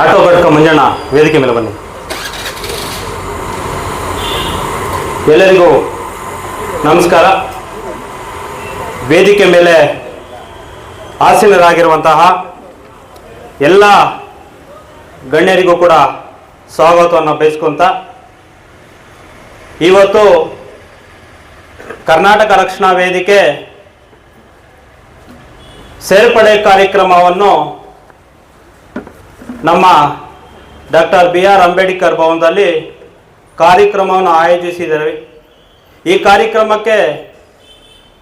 Auto ಘಟಕ ಮಂಜಣ್ಣ ವೇದಿಕೆ ಮೇಲೆ ಬನ್ನಿ. ಎಲ್ಲರಿಗೂ ನಮಸ್ಕಾರ. ವೇದಿಕೆ ಮೇಲೆ ಆಸೀನರಾಗಿರುವಂತಹ ಎಲ್ಲ ಗಣ್ಯರಿಗೂ ಕೂಡ ಸ್ವಾಗತವನ್ನು ಬಯಸ್ಕೊಂತ ಇವತ್ತು ಕರ್ನಾಟಕ ರಕ್ಷಣಾ ವೇದಿಕೆ ಸೇರ್ಪಡೆ ಕಾರ್ಯಕ್ರಮವನ್ನು ನಮ್ಮ ಡಾಕ್ಟರ್ ಬಿ ಆರ್ ಅಂಬೇಡ್ಕರ್ ಭವನದಲ್ಲಿ ಕಾರ್ಯಕ್ರಮವನ್ನು ಆಯೋಜಿಸಿದ್ದೇವೆ ಈ ಕಾರ್ಯಕ್ರಮಕ್ಕೆ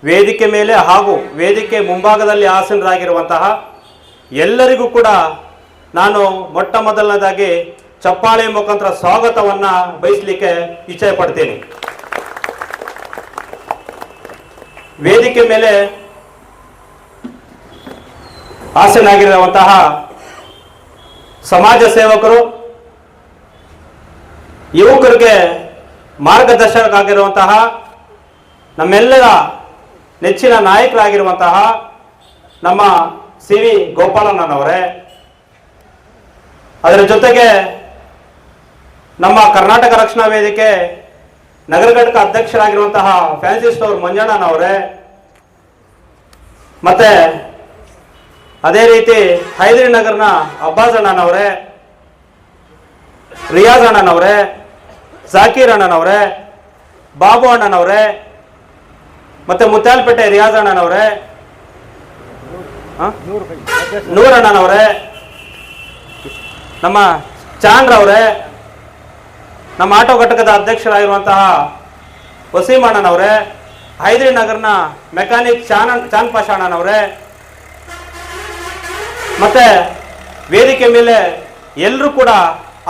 ವೇದಿಕೆ ಮೇಲೆ ಹಾಗೂ ವೇದಿಕೆ ಮುಂಭಾಗದಲ್ಲಿ ಆಸೀನರಾಗಿರುವಂತಹ ಎಲ್ಲರಿಗೂ ಕೂಡ ನಾನು ಮೊಟ್ಟ ಮೊದಲನೇದಾಗಿ ಚಪ್ಪಾಳೆ ಮುಖಾಂತರ ಸ್ವಾಗತವನ್ನು ಬಯಸಲಿಕ್ಕೆ ಇಚ್ಛೆ ಪಡ್ತೀನಿ. ವೇದಿಕೆ ಮೇಲೆ ಆಸೀನಾಗಿರುವಂತಹ ಸಮಾಜ ಸೇವಕರು, ಯುವಕರಿಗೆ ಮಾರ್ಗದರ್ಶಕರಾಗಿರುವಂತಹ ನಮ್ಮೆಲ್ಲರ ನೆಚ್ಚಿನ ನಾಯಕರಾಗಿರುವಂತಹ ನಮ್ಮ ಸಿ ವಿ ಗೋಪಾಲಣ್ಣನವರೇ, ಅದರ ಜೊತೆಗೆ ನಮ್ಮ ಕರ್ನಾಟಕ ರಕ್ಷಣಾ ವೇದಿಕೆ ನಗರ ಘಟಕ ಅಧ್ಯಕ್ಷರಾಗಿರುವಂತಹ ಫ್ಯಾನ್ಸಿ ಸ್ಟೋರ್ ಮಂಜಣ್ಣನವರೇ, ಮತ್ತೆ ಅದೇ ರೀತಿ ಹೈದರಿ ನಗರ್ನ ಅಬ್ಬಾಸ್ ಅಣ್ಣನವರೇ, ರಿಯಾಜ್ ಅಣ್ಣನವರೇ, ಜಾಕೀರ್ ಅಣ್ಣನವರೇ, ಬಾಬು ಅಣ್ಣನವರೇ, ಮತ್ತೆ ಮುತ್ಯಾಲ್ಪೇಟೆ ರಿಯಾಜ್ ಅಣ್ಣನವರೇ, ಹ? ನೂರ್ ಅಣ್ಣನವರೇ, ನಮ್ಮ ಚಾಂದ್ರವರೇ ನಮ್ಮ ಆಟೋ ಘಟಕದ ಅಧ್ಯಕ್ಷರಾಗಿರುವಂತಹ ವಸೀಮ್ ಅಣ್ಣನವರೇ, ಹೈದರಿ ನಗರ್ನ ಮೆಕ್ಯಾನಿಕ್ ಚಾನ್ ಪಾಷಾ ಅಣ್ಣನವರೇ ಮತ್ತೆ ವೇದಿಕೆ ಮೇಲೆ ಎಲ್ಲರೂ ಕೂಡ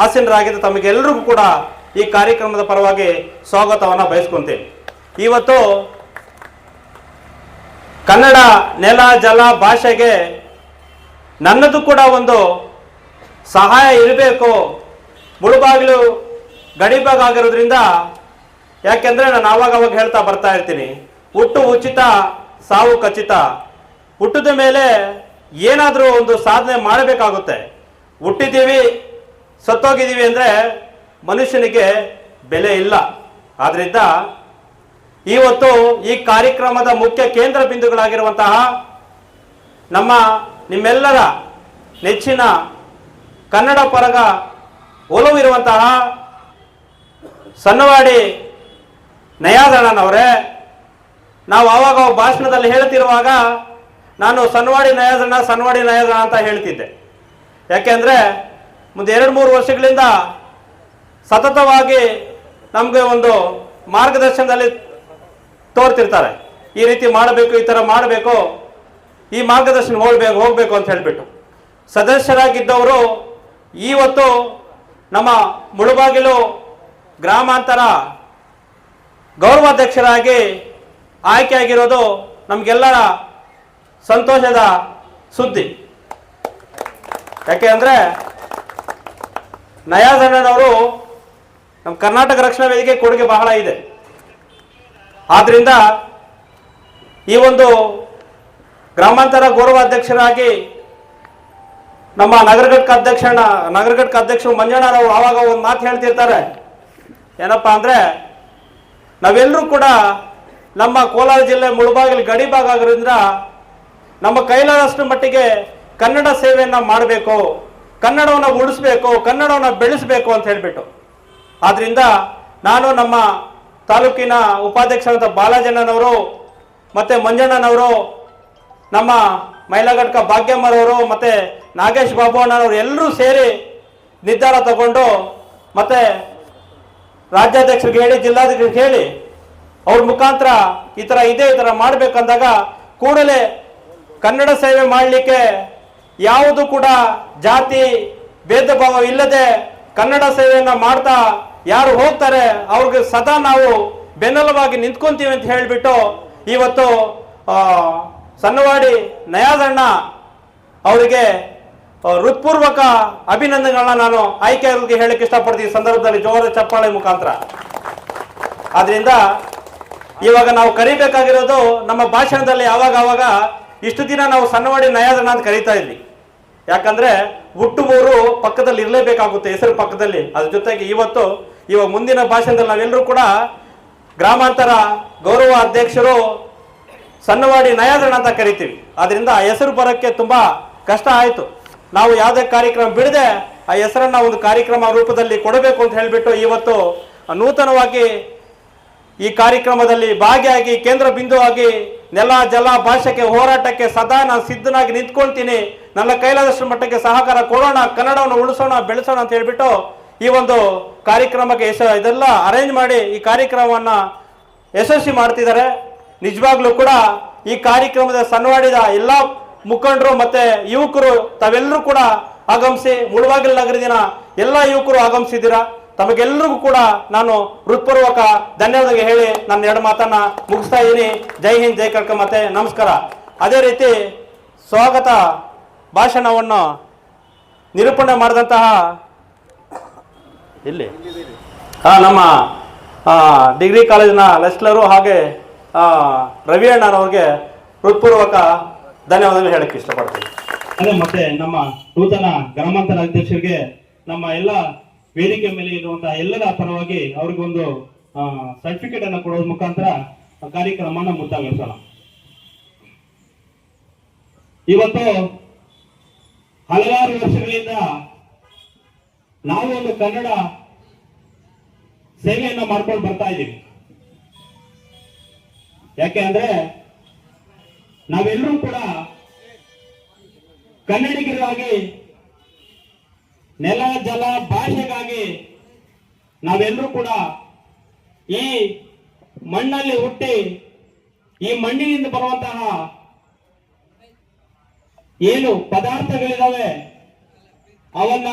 ಆಸೀನರಾಗಿದ್ದು ತಮಗೆಲ್ಲರಿಗೂ ಕೂಡ ಈ ಕಾರ್ಯಕ್ರಮದ ಪರವಾಗಿ ಸ್ವಾಗತವನ್ನು ಬಯಸ್ಕೊಂತೀನಿ. ಇವತ್ತು ಕನ್ನಡ ನೆಲ, ಜಲ ಭಾಷೆಗೆ ನನ್ನದು ಕೂಡ ಒಂದು ಸಹಾಯ ಇರಬೇಕು. ಮುಳುಬಾಗಿಲು ಗಡಿಭಾಗ ಆಗಿರೋದ್ರಿಂದ ಯಾಕೆಂದ್ರೆ ನಾನು ಆವಾಗ ಅವಾಗ ಹೇಳ್ತಾ ಬರ್ತಾ ಇರ್ತೀನಿ. ಹುಟ್ಟು ಉಚಿತ, ಸಾವು ಖಚಿತ. ಹುಟ್ಟಿದ ಮೇಲೆ ಏನಾದರೂ ಒಂದು ಸಾಧನೆ ಮಾಡಬೇಕಾಗುತ್ತೆ. ಹುಟ್ಟಿದ್ದೀವಿ, ಸತ್ತೋಗಿದ್ದೀವಿ ಅಂದರೆ ಮನುಷ್ಯನಿಗೆ ಬೆಲೆ ಇಲ್ಲ. ಆದ್ದರಿಂದ ಇವತ್ತು ಈ ಕಾರ್ಯಕ್ರಮದ ಮುಖ್ಯ ಕೇಂದ್ರ ಬಿಂದುಗಳಾಗಿರುವಂತಹ ನಮ್ಮ ನಿಮ್ಮೆಲ್ಲರ ನೆಚ್ಚಿನ ಕನ್ನಡ ಪರಗ ಒಲವಿರುವಂತಹ ಸಣ್ಣವಾಡಿ ನಯಾದಣ್ಣನವರೇ ನಾವು ಆವಾಗ ಭಾಷಣದಲ್ಲಿ ಹೇಳ್ತಿರುವಾಗ ನಾನು ಸನ್ವಾಡಿ ನಯಾಜಣ್ಣ ಸನ್ವಾಡಿ ನಯಾಜಣ್ಣ ಅಂತ ಹೇಳ್ತಿದ್ದೆ. ಯಾಕೆಂದರೆ ಮುಂದೆ ಎರಡು ಮೂರು ವರ್ಷಗಳಿಂದ ಸತತವಾಗಿ ನಮಗೆ ಒಂದು ಮಾರ್ಗದರ್ಶನದಲ್ಲಿ ತೋರ್ತಿರ್ತಾರೆ. ಈ ರೀತಿ ಮಾಡಬೇಕು, ಈ ಥರ ಮಾಡಬೇಕು, ಈ ಮಾರ್ಗದರ್ಶನ ಹೋಗ್ಬೇಕು, ಹೋಗಬೇಕು ಅಂತ ಹೇಳಿಬಿಟ್ಟು. ಸದಸ್ಯರಾಗಿದ್ದವರು ಇವತ್ತು ನಮ್ಮ ಮುಳುಬಾಗಿಲು ಗ್ರಾಮಾಂತರ ಗೌರವಾಧ್ಯಕ್ಷರಾಗಿ ಆಯ್ಕೆಯಾಗಿರೋದು ನಮಗೆಲ್ಲರ ಸಂತೋಷದ ಸುದ್ದಿ. ಯಾಕೆ ಅಂದರೆ ನಯಾಸಣ್ಣನವರು ನಮ್ಮ ಕರ್ನಾಟಕ ರಕ್ಷಣಾ ವೇದಿಕೆ ಕೊಡುಗೆ ಬಹಳ ಇದೆ. ಆದ್ರಿಂದ ಈ ಒಂದು ಗ್ರಾಮಾಂತರ ಗೌರವ ಅಧ್ಯಕ್ಷರಾಗಿ ನಮ್ಮ ನಗರ ಘಟಕ ಅಧ್ಯಕ್ಷನ ನಗರ ಘಟಕ ಅಧ್ಯಕ್ಷರು ಮಂಜಣ್ಣರವರು ಆವಾಗ ಒಂದು ಮಾತು ಹೇಳ್ತಿರ್ತಾರೆ. ಏನಪ್ಪಾ ಅಂದ್ರೆ ನಾವೆಲ್ಲರೂ ಕೂಡ ನಮ್ಮ ಕೋಲಾರ ಜಿಲ್ಲೆ ಮುಳುಬಾಗಿಲು ಗಡಿ ಭಾಗ ನಮ್ಮ ಕೈಲಾದಷ್ಟು ಮಟ್ಟಿಗೆ ಕನ್ನಡ ಸೇವೆಯನ್ನ ಮಾಡಬೇಕು, ಕನ್ನಡವನ್ನು ಉಳಿಸ್ಬೇಕು, ಕನ್ನಡವನ್ನು ಬೆಳೆಸಬೇಕು ಅಂತ ಹೇಳಿಬಿಟ್ಟು. ಆದ್ರಿಂದ ನಾನು ನಮ್ಮ ತಾಲೂಕಿನ ಉಪಾಧ್ಯಕ್ಷರಾದ ಬಾಲಾಜಣ್ಣನವರು ಮತ್ತೆ ಮಂಜಣ್ಣನವರು, ನಮ್ಮ ಮೈಲಾಘಟಕ ಭಾಗ್ಯಮ್ಮರವರು ಮತ್ತೆ ನಾಗೇಶ್ ಬಾಬು ಅಣ್ಣನವರು ಎಲ್ಲರೂ ಸೇರಿ ನಿರ್ಧಾರ ತಗೊಂಡು ಮತ್ತೆ ರಾಜ್ಯಾಧ್ಯಕ್ಷರಿಗೆ ಹೇಳಿ ಜಿಲ್ಲಾಧ್ಯಕ್ಷರಿಗೆ ಹೇಳಿ ಅವ್ರ ಮುಖಾಂತರ ಈ ಥರ ಇದೆ ಈ ಥರ ಮಾಡಬೇಕಂದಾಗ ಕೂಡಲೇ ಕನ್ನಡ ಸೇವೆ ಮಾಡಲಿಕ್ಕೆ ಯಾವುದು ಕೂಡ ಜಾತಿ ಭೇದ ಭಾವ ಇಲ್ಲದೆ ಕನ್ನಡ ಸೇವೆಯನ್ನ ಮಾಡ್ತಾ ಯಾರು ಹೋಗ್ತಾರೆ ಅವ್ರಿಗೆ ಸದಾ ನಾವು ಬೆನ್ನಲವಾಗಿ ನಿಂತ್ಕೊಂತೀವಿ ಅಂತ ಹೇಳಿಬಿಟ್ಟು ಇವತ್ತು ಆ, ಸಣ್ಣವಾಡಿ ನಯಾದಣ್ಣ ಅವರಿಗೆ ಹೃತ್ಪೂರ್ವಕ ಅಭಿನಂದನೆಗಳನ್ನ ನಾನು ಆಯ್ಕೆಯವರಿಗೆ ಹೇಳಕ್ಕೆ ಇಷ್ಟಪಡ್ತೀನಿ. ಸಂದರ್ಭದಲ್ಲಿ ಜೋರ ಚಪ್ಪಾಳೆ ಮುಖಾಂತರ. ಆದ್ರಿಂದ ಇವಾಗ ನಾವು ಕರಿಬೇಕಾಗಿರೋದು ನಮ್ಮ ಭಾಷಣದಲ್ಲಿ ಯಾವಾಗ ಆವಾಗ ಇಷ್ಟು ದಿನ ನಾವು ಸಣ್ಣವಾಡಿ ನಯಾದಣ್ಣ ಅಂತ ಕರೀತಾ ಇದ್ವಿ. ಯಾಕಂದ್ರೆ ಹುಟ್ಟು ಮೂರು ಪಕ್ಕದಲ್ಲಿ ಇರಲೇಬೇಕಾಗುತ್ತೆ, ಹೆಸರು ಪಕ್ಕದಲ್ಲಿ. ಅದ್ರ ಜೊತೆಗೆ ಇವತ್ತು, ಇವಾಗ ಮುಂದಿನ ಭಾಷಣದಲ್ಲಿ ನಾವೆಲ್ಲರೂ ಕೂಡ ಗ್ರಾಮಾಂತರ ಗೌರವ ಅಧ್ಯಕ್ಷರು ಸಣ್ಣವಾಡಿ ನಯಾದ್ರಣ ಅಂತ ಕರಿತೀವಿ. ಅದರಿಂದ ಆ ಹೆಸರು ಬರೋಕ್ಕೆ ತುಂಬಾ ಕಷ್ಟ ಆಯಿತು. ನಾವು ಯಾವುದೇ ಕಾರ್ಯಕ್ರಮ ಬಿಡದೆ ಆ ಹೆಸರನ್ನ ಒಂದು ಕಾರ್ಯಕ್ರಮ ರೂಪದಲ್ಲಿ ಕೊಡಬೇಕು ಅಂತ ಹೇಳಿಬಿಟ್ಟು ಇವತ್ತು ನೂತನವಾಗಿ ಈ ಕಾರ್ಯಕ್ರಮದಲ್ಲಿ ಭಾಗಿಯಾಗಿ ಕೇಂದ್ರ ಬಿಂದುವಾಗಿ ನೆಲ ಜಲ ಭಾಷೆಗೆ ಹೋರಾಟಕ್ಕೆ ಸದಾ ನಾನು ಸಿದ್ಧನಾಗಿ ನಿಂತ್ಕೊಳ್ತೀನಿ. ನನ್ನ ಕೈಲಾದಷ್ಟು ಮಟ್ಟಕ್ಕೆ ಸಹಕಾರ ಕೊಡೋಣ, ಕನ್ನಡವನ್ನು ಉಳಿಸೋಣ, ಬೆಳೆಸೋಣ ಅಂತ ಹೇಳ್ಬಿಟ್ಟು ಈ ಒಂದು ಕಾರ್ಯಕ್ರಮಕ್ಕೆ ಯಶ ಇದೆಲ್ಲ ಅರೇಂಜ್ ಮಾಡಿ ಈ ಕಾರ್ಯಕ್ರಮವನ್ನ ಯಶಸ್ವಿ ಮಾಡ್ತಿದ್ದಾರೆ. ನಿಜವಾಗ್ಲೂ ಕೂಡ ಈ ಕಾರ್ಯಕ್ರಮದ ಸನ್ವಾಡಿದ ಎಲ್ಲ ಮುಖಂಡರು ಮತ್ತೆ ಯುವಕರು ತಾವೆಲ್ಲರೂ ಕೂಡ ಆಗಮಿಸಿ ಮುಳುವಾಗಿಲ್ ನಗರದಿನ ಎಲ್ಲ ಯುವಕರು ಆಗಮಿಸಿದ್ದೀರಾ? ತಮಗೆಲ್ಲರಿಗೂ ಕೂಡ ನಾನು ಹೃತ್ಪೂರ್ವಕ ಧನ್ಯವಾದ ಹೇಳಿ ನನ್ನ ಎರಡು ಮಾತನ್ನ ಮುಗಿಸ್ತಾ ಇದ್ದೀನಿ. ಜೈ ಹಿಂದ್, ಜೈ ಕರ್ಕ ಮತ್ತೆ ನಮಸ್ಕಾರ. ಅದೇ ರೀತಿ ಸ್ವಾಗತ ಭಾಷಣವನ್ನು ನಿರೂಪಣೆ ಮಾಡಿದಂತಹ ಇಲ್ಲಿ ಹಾ ನಮ್ಮ ಡಿಗ್ರಿ ಕಾಲೇಜಿನ ಲೆಸ್ಲರು ಹಾಗೆ ರವಿ ಅಣ್ಣನವ್ರಿಗೆ ಹೃತ್ಪೂರ್ವಕ ಧನ್ಯವಾದಗಳು ಹೇಳಕ್ಕೆ ಇಷ್ಟಪಡ್ತೀನಿ. ಮತ್ತೆ ನಮ್ಮ ನೂತನ ಗ್ರಾಮಾಂತರ ಅಧ್ಯಕ್ಷರಿಗೆ ನಮ್ಮ ಎಲ್ಲ ವೇದಿಕೆ ಮೇಲೆ ಇರುವಂತಹ ಎಲ್ಲರ ಪರವಾಗಿ ಅವ್ರಿಗೊಂದು ಸರ್ಟಿಫಿಕೇಟ್ ಅನ್ನು ಕೊಡೋದ್ರ ಮುಖಾಂತರ ಕಾರ್ಯಕ್ರಮನ ಮುಕ್ತಾಯಗೊಳಿಸೋಣ ಇವತ್ತು ಹಲವಾರು ವರ್ಷಗಳಿಂದ ನಾವು ಒಂದು ಕನ್ನಡ ಸೇವೆಯನ್ನ ಮಾಡ್ಕೊಂಡು ಬರ್ತಾ ಇದ್ದೀವಿ. ಯಾಕೆ ಅಂದ್ರೆ ನಾವೆಲ್ಲರೂ ಕೂಡ ಕನ್ನಡಿಗರಾಗಿ ನೆಲ, ಜಲ, ಭಾಷೆಗಾಗಿ ನಾವೆಲ್ಲರೂ ಕೂಡ ಈ ಮಣ್ಣಲ್ಲಿ ಹುಟ್ಟಿ ಈ ಮಣ್ಣಿನಿಂದ ಬರುವಂತಹ ಏನು ಪದಾರ್ಥಗಳಿದಾವೆ, ಅವನ್ನ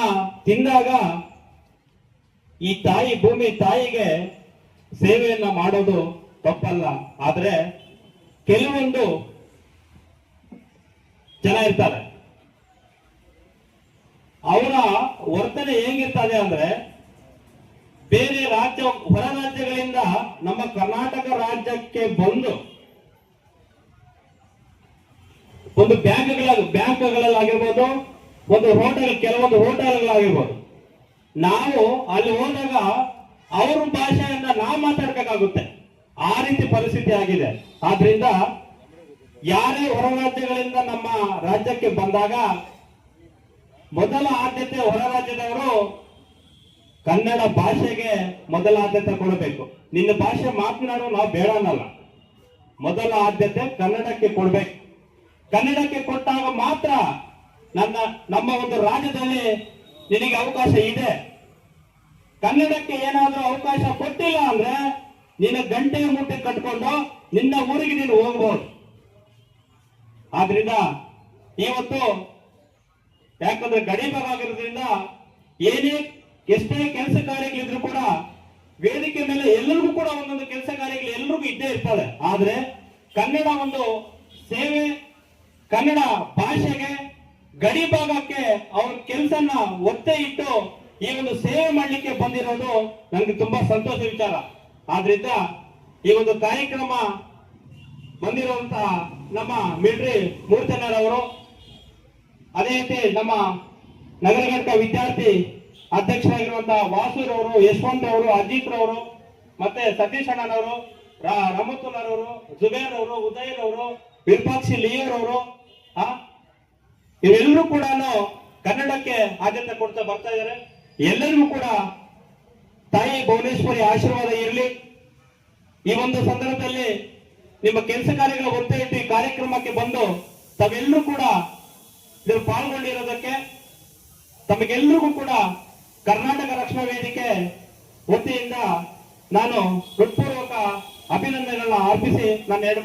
ತಿಂದಾಗ ಈ ತಾಯಿ ಭೂಮಿ ತಾಯಿಗೆ ಸೇವೆಯನ್ನ ಮಾಡೋದು ತಪ್ಪಲ್ಲ. ಆದ್ರೆ ಕೆಲವೊಂದು ಜನ ಇರ್ತಾರೆ. ಅವರ ವರ್ತನೆ ಹೇಗಿರ್ತದೆ ಅಂದ್ರೆ ಬೇರೆ ರಾಜ್ಯ, ಹೊರ ರಾಜ್ಯಗಳಿಂದ ನಮ್ಮ ಕರ್ನಾಟಕ ರಾಜ್ಯಕ್ಕೆ ಬಂದು ಒಂದು ಬ್ಯಾಂಕ್ಗಳ ಬ್ಯಾಂಕ್ಗಳಲ್ಲಾಗಿರ್ಬೋದು, ಒಂದು ಹೋಟೆಲ್, ಕೆಲವೊಂದು ಹೋಟೆಲ್ಗಳಾಗಿರ್ಬೋದು. ನಾವು ಅಲ್ಲಿ ಹೋದಾಗ ಅವ್ರ ಭಾಷೆಯಿಂದ ನಾವು ಮಾತಾಡ್ಬೇಕಾಗುತ್ತೆ. ಆ ರೀತಿ ಪರಿಸ್ಥಿತಿ ಆಗಿದೆ. ಆದ್ರಿಂದ ಯಾರೇ ಹೊರ ರಾಜ್ಯಗಳಿಂದ ನಮ್ಮ ರಾಜ್ಯಕ್ಕೆ ಬಂದಾಗ ಮೊದಲ ಆದ್ಯತೆ ಹೊರ ರಾಜ್ಯದವರು ಕನ್ನಡ ಭಾಷೆಗೆ ಮೊದಲ ಆದ್ಯತೆ ಕೊಡಬೇಕು. ನಿನ್ನ ಭಾಷೆ ಮಾತನಾಡೋ, ನಾವು ಬೇಡ ಅನ್ನಲ್ಲ. ಮೊದಲ ಆದ್ಯತೆ ಕನ್ನಡಕ್ಕೆ ಕೊಡ್ಬೇಕು. ಕನ್ನಡಕ್ಕೆ ಕೊಟ್ಟಾಗ ಮಾತ್ರ ನನ್ನ, ನಮ್ಮ ಒಂದು ರಾಜ್ಯದಲ್ಲಿ ನಿನಗೆ ಅವಕಾಶ ಇದೆ. ಕನ್ನಡಕ್ಕೆ ಏನಾದರೂ ಅವಕಾಶ ಕೊಟ್ಟಿಲ್ಲ ಅಂದ್ರೆ ನಿನ್ನ ಗಂಟೆಯ ಮುಟ್ಟೆ ಕಟ್ಕೊಂಡು ನಿನ್ನ ಊರಿಗೆ ನೀನು ಹೋಗ್ಬೋದು. ಆದ್ರಿಂದ, ಇವತ್ತು ಯಾಕಂದ್ರೆ ಗಡಿ ಭಾಗ ಏನೇ ಎಷ್ಟೇ ಕೆಲಸ ಕಾರ್ಯಗಳಿದ್ರು ಕೂಡ ವೇದಿಕೆ ಮೇಲೆ ಎಲ್ಲರಿಗೂ ಕೂಡ ಒಂದೊಂದು ಕೆಲಸ ಕಾರ್ಯಗಳು ಎಲ್ಲರಿಗೂ ಇದ್ದೇ ಇರ್ತದೆ ಆದ್ರೆ ಕನ್ನಡ ಒಂದು ಸೇವೆ, ಕನ್ನಡ ಭಾಷೆಗೆ ಗಡಿ ಭಾಗಕ್ಕೆ ಅವ್ರ ಕೆಲಸನ ಒತ್ತೆ ಇಟ್ಟು ಈ ಒಂದು ಸೇವೆ ಮಾಡಲಿಕ್ಕೆ ಬಂದಿರೋದು ನನಗೆ ತುಂಬಾ ಸಂತೋಷ ವಿಚಾರ. ಆದ್ರಿಂದ ಈ ಒಂದು ಕಾರ್ಯಕ್ರಮ ಬಂದಿರುವಂತಹ ನಮ್ಮ ಮಿಲ್ಟ್ರಿ ಮೂರ್ತನರವರು ಅದೇ ರೀತಿ ನಮ್ಮ ನಗರ ಘಟಕ ವಿದ್ಯಾರ್ಥಿ ಅಧ್ಯಕ್ಷರಾಗಿರುವಂತಹ ವಾಸೂರ್ ಅವರು, ಯಶವಂತ್ ಅವರು, ಅಜಿತ್ ರವರು, ಮತ್ತೆ ಸತೀಶ್ ಅಣ್ಣನವರು ರಮತುಲ್ಲರವರು ಜುಬೇರ್ ಅವರು, ಉದಯ್ ಅವರು ವಿರೂಪಾಕ್ಷಿ ಲಿಯರ್ ಅವರು ಇವೆಲ್ಲರೂ ಕೂಡ ಕನ್ನಡಕ್ಕೆ ಆದ್ಯತೆ ಕೊಡ್ತಾ ಬರ್ತಾ ಇದ್ದಾರೆ. ಎಲ್ಲರಿಗೂ ಕೂಡ ತಾಯಿ ಭುವನೇಶ್ವರಿ ಆಶೀರ್ವಾದ ಇರಲಿ. ಈ ಒಂದು ಸಂದರ್ಭದಲ್ಲಿ ನಿಮ್ಮ ಕೆಲಸ ಕಾರ್ಯಗಳ ಒತ್ತೆ ಇಟ್ಟು ಕಾರ್ಯಕ್ರಮಕ್ಕೆ ಬಂದು ತಾವೆಲ್ಲರೂ ಕೂಡ ಇದ್ರ ಪಾಲ್ಗೊಂಡಿರೋದಕ್ಕೆ ತಮಗೆಲ್ಲರಿಗೂ ಕೂಡ ಕರ್ನಾಟಕ ರಕ್ಷಣಾ ವೇದಿಕೆ ವತಿಯಿಂದ ನಾನು ಹೃತ್ಪೂರ್ವಕ ಅಭಿನಂದನೆಗಳನ್ನ ಅರ್ಪಿಸಿ ನನ್ನ ಎರಡು